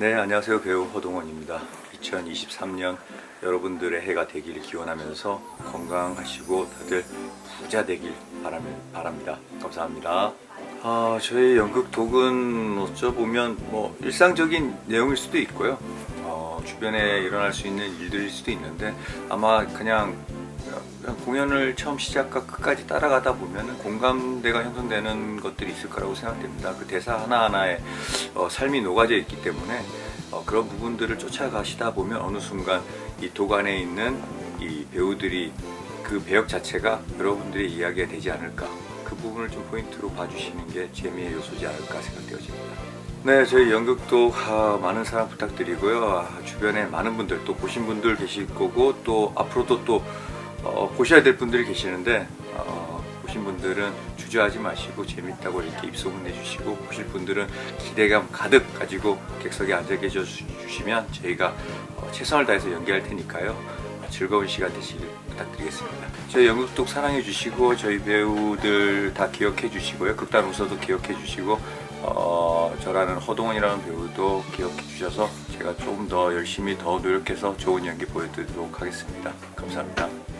네, 안녕하세요. 배우 허동원입니다. 2023년 여러분들의 해가 되기를 기원하면서 건강하시고 다들 부자 되길 바람, 바랍니다. 감사합니다. 아, 저희 연극 독은 어쩌보면 뭐 일상적인 내용일 수도 있고요. 어, 주변에 일어날 수 있는 일들일 수도 있는데 아마 그냥 그냥 공연을 처음 시작과 끝까지 따라가다 보면 공감대가 형성되는 것들이 있을 거라고 생각됩니다. 그 대사 하나하나에 어, 삶이 녹아져 있기 때문에 어, 그런 부분들을 쫓아가시다 보면 어느 순간 이 도관에 있는 이 배우들이 그 배역 자체가 여러분들의 이야기가 되지 않을까 그 부분을 좀 포인트로 봐주시는 게 재미의 요소지 않을까 생각되어집니다. 네, 저희 연극도 아, 많은 사랑 부탁드리고요. 아, 주변에 많은 분들 또 보신 분들 계실 거고 또 앞으로도 또 어, 보셔야 될 분들이 계시는데 어, 보신 분들은 주저하지 마시고 재밌다고 이렇게 입소문 내주시고 보실 분들은 기대감 가득 가지고 객석에 앉아 계셔 주시면 저희가 어, 최선을 다해서 연기할 테니까요. 즐거운 시간 되시길 부탁드리겠습니다. 저희 연극독 사랑해 주시고 저희 배우들 다 기억해 주시고요. 극단 우서도 기억해 주시고 어, 저라는 허동원이라는 배우도 기억해 주셔서 제가 조금 더 열심히 더 노력해서 좋은 연기 보여드리도록 하겠습니다. 감사합니다.